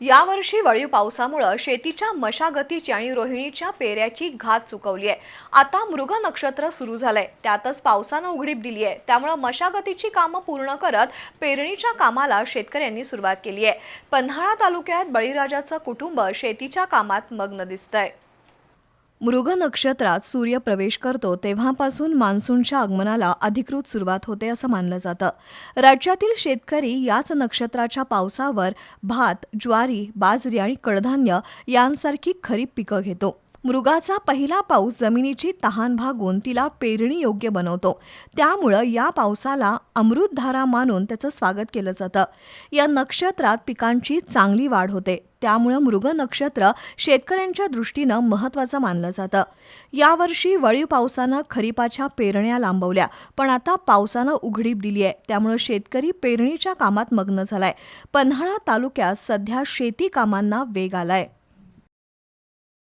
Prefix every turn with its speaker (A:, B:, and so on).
A: यावर्षी वळीव पावसामुळं शेतीच्या मशागतीची आणि रोहिणीच्या पेऱ्याची घात चुकवली आहे. आता मृग नक्षत्र सुरू झालंय. त्यातच पावसानं उघडीप दिली आहे. त्यामुळं मशागतीची कामं पूर्ण करत पेरणीच्या कामाला शेतकऱ्यांनी सुरुवात केली आहे. पन्हाळा तालुक्यात बळीराजाचं कुटुंब शेतीच्या कामात मग्न दिसतंय. मृग नक्षत्रात सूर्य प्रवेश करतो तेव्हापासून मान्सूनच्या आगमनाला अधिकृत सुरुवात होते असं मानलं जातं. राज्यातील शेतकरी याच नक्षत्राच्या पावसावर भात ज्वारी बाजरी आणि कडधान्य यांसारखी खरीप पिकं घेतो. मृगाचा पहिला पाऊस जमिनीची तहान भागून तिला पेरणी योग्य बनवतो. त्यामुळं या पावसाला अमृतधारा मानून त्याचं स्वागत केलं जातं. या नक्षत्रात पिकांची चांगली वाढ होते. त्यामुळं मृग नक्षत्र शेतकऱ्यांच्या दृष्टीनं महत्त्वाचं मानलं जातं. यावर्षी वळीव पावसानं खरीपाच्या पेरण्या लांबवल्या पण आता पावसानं उघडीप दिली आहे त्यामुळं शेतकरी पेरणीच्या कामात मग्न झालाय. पन्हाळा तालुक्यात सध्या शेती कामांना वेग आलाय.